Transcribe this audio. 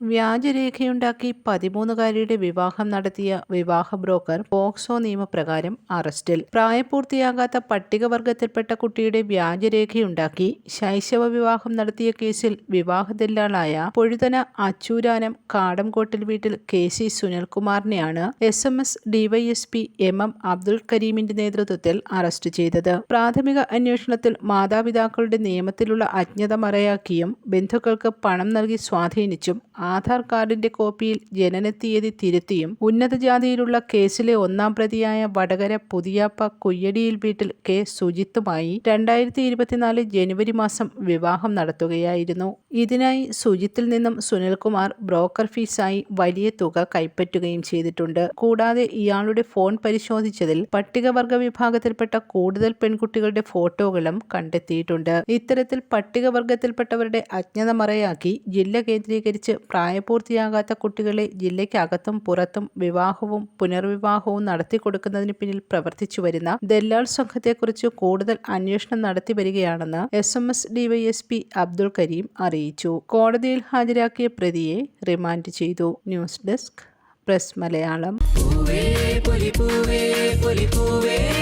വ്യാജരേഖയുണ്ടാക്കി പതിമൂന്നുകാരിയുടെ വിവാഹം നടത്തിയ വിവാഹ ബ്രോക്കർ പോക്സോ നിയമപ്രകാരം അറസ്റ്റിൽ. പ്രായപൂർത്തിയാകാത്ത പട്ടികവർഗത്തിൽപ്പെട്ട കുട്ടിയുടെ വ്യാജരേഖയുണ്ടാക്കി ശൈശവ വിവാഹം നടത്തിയ കേസിൽ വിവാഹദല്ലാളായ പൊഴുതന അച്ചൂരാനം കാടംകോട്ടിൽ വീട്ടിൽ K C സുനിൽകുമാറിനെയാണ് S M S DYSP M M Abdul കരീമിന്റെ നേതൃത്വത്തിൽ അറസ്റ്റ് ചെയ്തത്. പ്രാഥമിക അന്വേഷണത്തിൽ മാതാപിതാക്കളുടെ നിയമത്തിലുള്ള അജ്ഞത മറയാക്കിയും ബന്ധുക്കൾക്ക് പണം നൽകി സ്വാധീനിച്ചും ആധാർ കാർഡിന്റെ കോപ്പിയിൽ ജനനത്തീയതി തിരുത്തിയും ഉന്നതജാതിയിലുള്ള കേസിലെ ഒന്നാം പ്രതിയായ വടകര പുതിയാപ്പ കുയ്യടിയിൽ വീട്ടിൽ കെ. സുജിത്തുമായി രണ്ടായിരത്തി ഇരുപത്തിനാല് ജനുവരി മാസം വിവാഹം നടത്തുകയായിരുന്നു. ഇതിനായി സുജിത്തിൽ നിന്നും സുനിൽകുമാർ ബ്രോക്കർ ഫീസായി വലിയ തുക കൈപ്പറ്റുകയും ചെയ്തിട്ടുണ്ട്. കൂടാതെ ഇയാളുടെ ഫോൺ പരിശോധിച്ചതിൽ പട്ടികവർഗ വിഭാഗത്തിൽപ്പെട്ട കൂടുതൽ പെൺകുട്ടികളുടെ ഫോട്ടോകളും കണ്ടെത്തിയിട്ടുണ്ട്. ഇത്തരത്തിൽ പട്ടികവർഗത്തിൽപ്പെട്ടവരുടെ അജ്ഞത മറയാക്കി ജില്ല കേന്ദ്രീകരിച്ച് പ്രായപൂർത്തിയാകാത്ത കുട്ടികളെ ജില്ലയ്ക്കകത്തും പുറത്തും വിവാഹവും പുനർവിവാഹവും നടത്തിക്കൊടുക്കുന്നതിന് പിന്നിൽ പ്രവർത്തിച്ചു വരുന്ന ദല്ലാൾ സംഘത്തെക്കുറിച്ച് കൂടുതൽ അന്വേഷണം നടത്തി വരികയാണെന്ന് S M S DYSP Abdul Karim അറിയിച്ചു. കോടതിയിൽ ഹാജരാക്കിയ പ്രതിയെ റിമാൻഡ് ചെയ്തു. News desk press Malayalam. പൂവേ പൂവേ പൂവേ